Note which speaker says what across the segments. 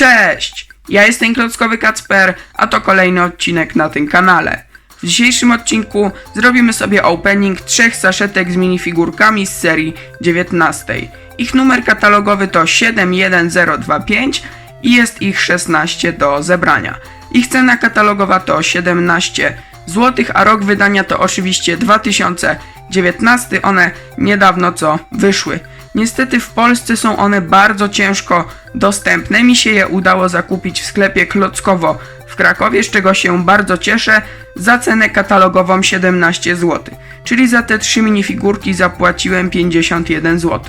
Speaker 1: Cześć! Ja jestem Klockowy Kacper, a to kolejny odcinek na tym kanale. W dzisiejszym odcinku zrobimy sobie opening trzech saszetek z minifigurkami z serii 19. Ich numer katalogowy to 71025 i jest ich 16 do zebrania. Ich cena katalogowa to 17 zł, a rok wydania to oczywiście 2019. One niedawno co wyszły. Niestety w Polsce są one bardzo ciężko dostępne. Mi się je udało zakupić w sklepie Klockowo w Krakowie, z czego się bardzo cieszę, za cenę katalogową 17 zł. Czyli za te trzy minifigurki zapłaciłem 51 zł.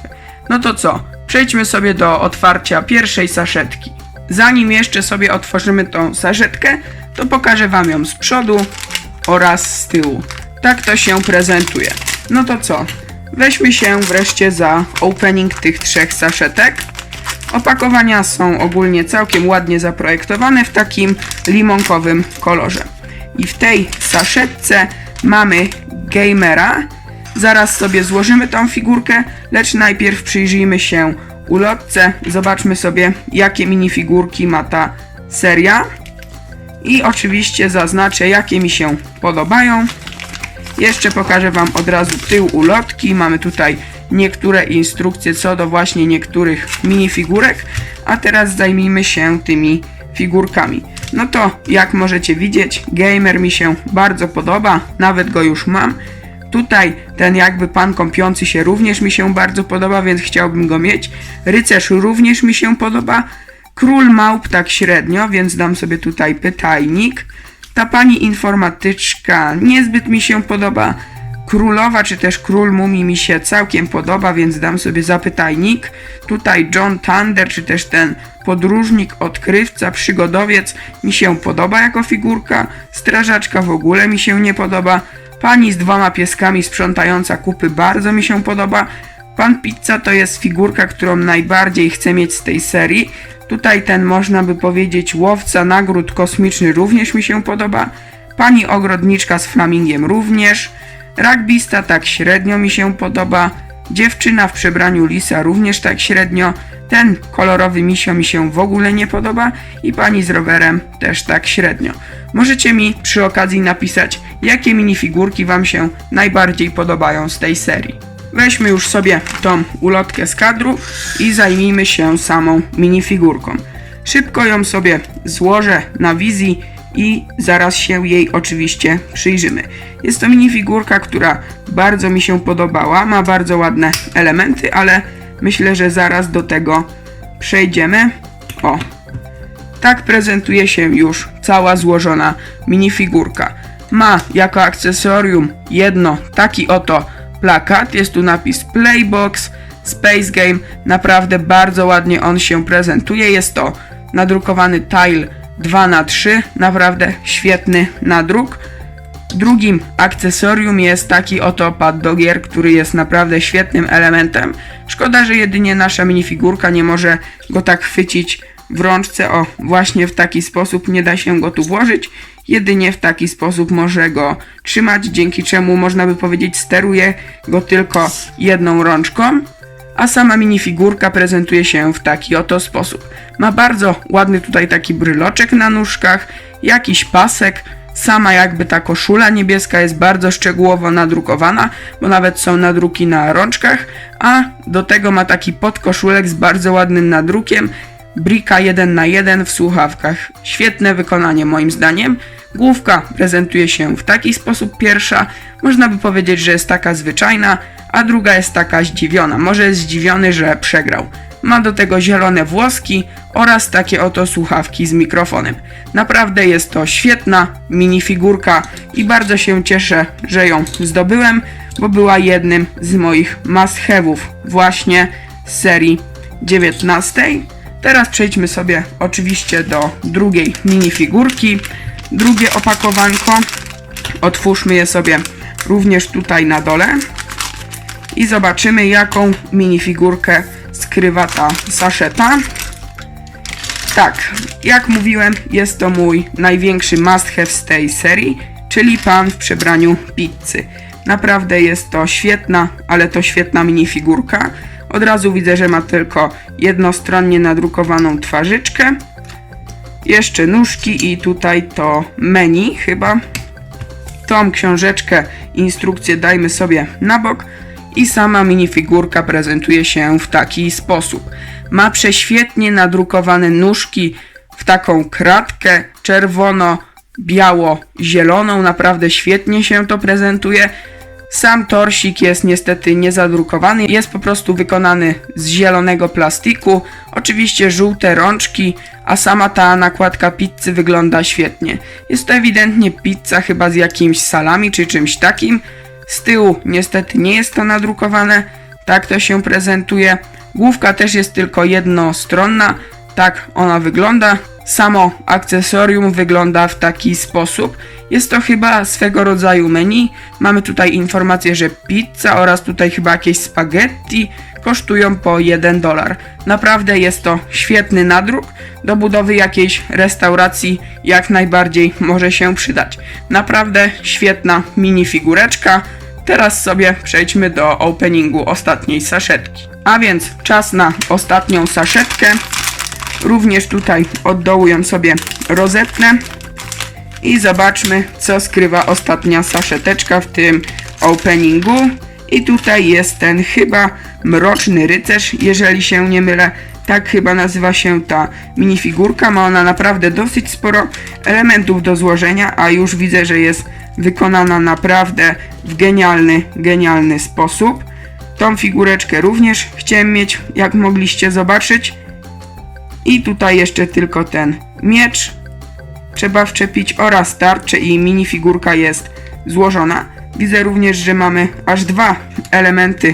Speaker 1: No to co? Przejdźmy sobie do otwarcia pierwszej saszetki. Zanim jeszcze sobie otworzymy tą saszetkę, to pokażę Wam ją z przodu oraz z tyłu. Tak to się prezentuje. No to co? Weźmy się wreszcie za opening tych trzech saszetek. Opakowania są ogólnie całkiem ładnie zaprojektowane w takim limonkowym kolorze. I w tej saszetce mamy gamera. Zaraz sobie złożymy tą figurkę, lecz najpierw przyjrzyjmy się ulotce. Zobaczmy sobie, jakie minifigurki ma ta seria. I oczywiście zaznaczę, jakie mi się podobają. Jeszcze pokażę Wam od razu tył ulotki. Mamy tutaj niektóre instrukcje co do właśnie niektórych minifigurek. A teraz zajmijmy się tymi figurkami. No to jak możecie widzieć, gamer mi się bardzo podoba, nawet go już mam. Tutaj ten jakby pan kąpiący się również mi się bardzo podoba, więc chciałbym go mieć. Rycerz również mi się podoba. Król małp tak średnio, więc dam sobie tutaj pytajnik. Ta pani informatyczka niezbyt mi się podoba. Królowa czy też król mumii mi się całkiem podoba, więc dam sobie zapytajnik. Tutaj John Thunder czy też ten podróżnik, odkrywca, przygodowiec mi się podoba jako figurka. Strażaczka w ogóle mi się nie podoba. Pani z dwoma pieskami sprzątająca kupy bardzo mi się podoba. Pan Pizza to jest figurka, którą najbardziej chcę mieć z tej serii. Tutaj ten można by powiedzieć łowca nagród kosmiczny również mi się podoba. Pani ogrodniczka z flamingiem również. Rugbista tak średnio mi się podoba. Dziewczyna w przebraniu lisa również tak średnio. Ten kolorowy misio mi się w ogóle nie podoba. I pani z rowerem też tak średnio. Możecie mi przy okazji napisać, jakie minifigurki wam się najbardziej podobają z tej serii. Weźmy już sobie tą ulotkę z kadru i zajmijmy się samą minifigurką. Szybko ją sobie złożę na wizji i zaraz się jej oczywiście przyjrzymy. Jest to minifigurka, która bardzo mi się podobała, ma bardzo ładne elementy, ale myślę, że zaraz do tego przejdziemy. O, tak prezentuje się już cała złożona minifigurka. Ma jako akcesorium jedno taki oto plakat. Jest tu napis Playbox Space Game. Naprawdę bardzo ładnie on się prezentuje. Jest to nadrukowany tile 2 na 3 Naprawdę świetny nadruk. Drugim akcesorium jest taki oto pad do gier, który jest naprawdę świetnym elementem. Szkoda, że jedynie nasza minifigurka nie może go tak chwycić w rączce. O, właśnie w taki sposób nie da się go tu włożyć. Jedynie w taki sposób może go trzymać, dzięki czemu można by powiedzieć steruje go tylko jedną rączką. A sama minifigurka prezentuje się w taki oto sposób. Ma bardzo ładny tutaj taki bryloczek na nóżkach, jakiś pasek, Sama jakby ta koszula niebieska jest bardzo szczegółowo nadrukowana, bo nawet są nadruki na rączkach, a do tego ma taki podkoszulek z bardzo ładnym nadrukiem, brika 1 na 1 w słuchawkach. Świetne wykonanie moim zdaniem. Główka prezentuje się w taki sposób pierwsza, można by powiedzieć, że jest taka zwyczajna, a druga jest taka zdziwiona. Może jest zdziwiony, że przegrał. Ma do tego zielone włoski oraz takie oto słuchawki z mikrofonem. Naprawdę jest to świetna minifigurka i bardzo się cieszę, że ją zdobyłem, bo była jednym z moich must have'ów właśnie z serii 19. Teraz przejdźmy sobie oczywiście do drugiej minifigurki. Drugie opakowanko. Otwórzmy je sobie również tutaj na dole i zobaczymy jaką minifigurkę skrywa ta saszeta. Tak, jak mówiłem, jest to mój największy must have z tej serii, czyli pan w przebraniu pizzy. Naprawdę jest to świetna, ale to świetna minifigurka. Od razu widzę, że ma tylko jednostronnie nadrukowaną twarzyczkę. jeszcze nóżki i tutaj to menu chyba. Tą książeczkę, instrukcję dajmy sobie na bok i sama minifigurka prezentuje się w taki sposób. Ma prześwietnie nadrukowane nóżki w taką kratkę czerwono-biało-zieloną. Naprawdę świetnie się to prezentuje. Sam torsik jest niestety niezadrukowany, jest po prostu wykonany z zielonego plastiku. Oczywiście żółte rączki, a sama ta nakładka pizzy wygląda świetnie. Jest to ewidentnie pizza chyba z jakimś salami czy czymś takim. Z tyłu niestety nie jest to nadrukowane, tak to się prezentuje. Główka też jest tylko jednostronna, tak ona wygląda. Samo akcesorium wygląda w taki sposób. Jest to chyba swego rodzaju menu. Mamy tutaj informację, że pizza oraz tutaj chyba jakieś spaghetti kosztują po 1 dolar. Naprawdę jest to świetny nadruk. Do budowy jakiejś restauracji jak najbardziej może się przydać. Naprawdę świetna minifigureczka. Teraz sobie przejdźmy do openingu ostatniej saszetki. A więc czas na ostatnią saszetkę. Również tutaj oddołuję sobie rozetnę i zobaczmy co skrywa ostatnia saszeteczka w tym openingu. I tutaj jest ten chyba mroczny rycerz, jeżeli się nie mylę. Tak chyba nazywa się ta minifigurka. Ma ona naprawdę dosyć sporo elementów do złożenia, a już widzę, że jest wykonana naprawdę w genialny, genialny sposób. Tą figureczkę również chciałem mieć, jak mogliście zobaczyć. I tutaj jeszcze tylko ten miecz trzeba wczepić oraz tarczę i minifigurka jest złożona. Widzę również, że mamy aż dwa elementy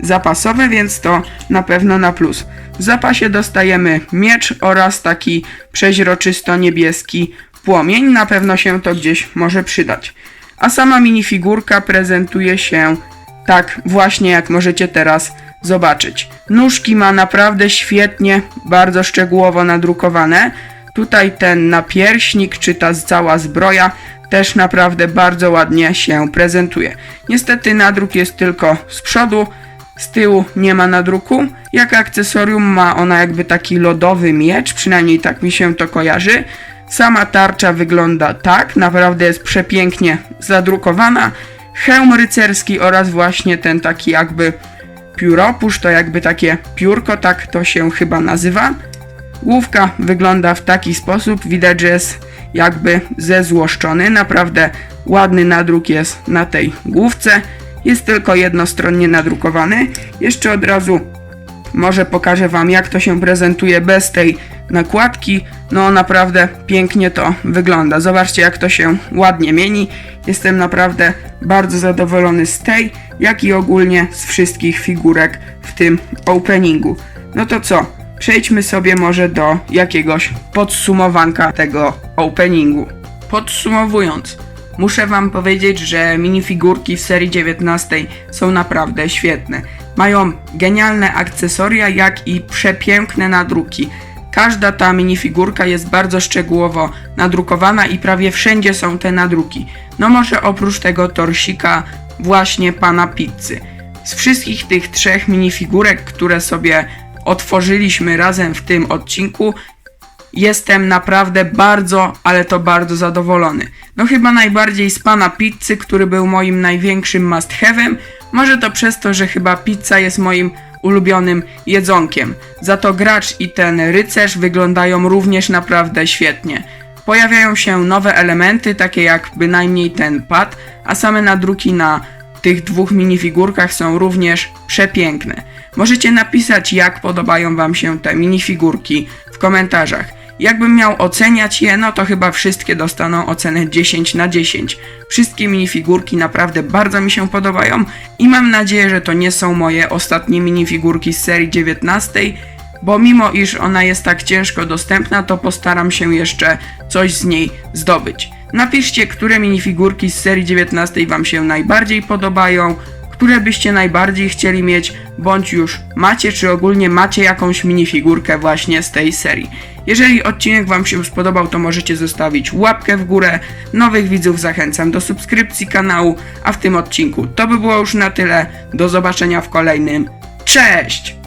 Speaker 1: zapasowe, więc to na pewno na plus. W zapasie dostajemy miecz oraz taki przeźroczysto niebieski płomień. Na pewno się to gdzieś może przydać. A sama minifigurka prezentuje się tak właśnie jak możecie teraz zobaczyć. Nóżki ma naprawdę świetnie, bardzo szczegółowo nadrukowane. Tutaj ten napierśnik, czy ta cała zbroja też naprawdę bardzo ładnie się prezentuje. Niestety nadruk jest tylko z przodu, z tyłu nie ma nadruku. Jak akcesorium ma ona jakby taki lodowy miecz, przynajmniej tak mi się to kojarzy. Sama tarcza wygląda tak, naprawdę jest przepięknie zadrukowana. Hełm rycerski oraz właśnie ten taki jakby pióropusz, to jakby takie piórko, tak to się chyba nazywa. Główka wygląda w taki sposób, widać, że jest jakby zezłoszczony, naprawdę ładny nadruk jest na tej główce. Jest tylko jednostronnie nadrukowany. Jeszcze od razu może pokażę wam jak to się prezentuje bez tej nakładki. No naprawdę pięknie to wygląda. Zobaczcie jak to się ładnie mieni. Jestem naprawdę bardzo zadowolony z tej, jak i ogólnie z wszystkich figurek w tym openingu. No to co? Przejdźmy sobie może do jakiegoś podsumowanka tego openingu. Podsumowując, muszę wam powiedzieć, że minifigurki w serii 19 są naprawdę świetne. Mają genialne akcesoria, jak i przepiękne nadruki. Każda ta minifigurka jest bardzo szczegółowo nadrukowana i prawie wszędzie są te nadruki. No może oprócz tego torsika właśnie pana pizzy. Z wszystkich tych trzech minifigurek, które sobie otworzyliśmy razem w tym odcinku, jestem naprawdę bardzo, ale to bardzo zadowolony. No chyba najbardziej z pana pizzy, który był moim największym must have'em. Może to przez to, że chyba pizza jest moim ulubionym jedzonkiem. Za to gracz i ten rycerz wyglądają również naprawdę świetnie. Pojawiają się nowe elementy, takie jak bynajmniej ten pad, a same nadruki na tych dwóch minifigurkach są również przepiękne. Możecie napisać, jak podobają Wam się te minifigurki w komentarzach. Jakbym miał oceniać je, no to chyba wszystkie dostaną ocenę 10 na 10. Wszystkie minifigurki naprawdę bardzo mi się podobają i mam nadzieję, że to nie są moje ostatnie minifigurki z serii 19, bo mimo iż ona jest tak ciężko dostępna, to postaram się jeszcze coś z niej zdobyć. Napiszcie, które minifigurki z serii 19 Wam się najbardziej podobają, które byście najbardziej chcieli mieć, bądź już macie, czy ogólnie macie jakąś minifigurkę właśnie z tej serii. Jeżeli odcinek Wam się spodobał, to możecie zostawić łapkę w górę. Nowych widzów zachęcam do subskrypcji kanału, a w tym odcinku to by było już na tyle. Do zobaczenia w kolejnym. Cześć!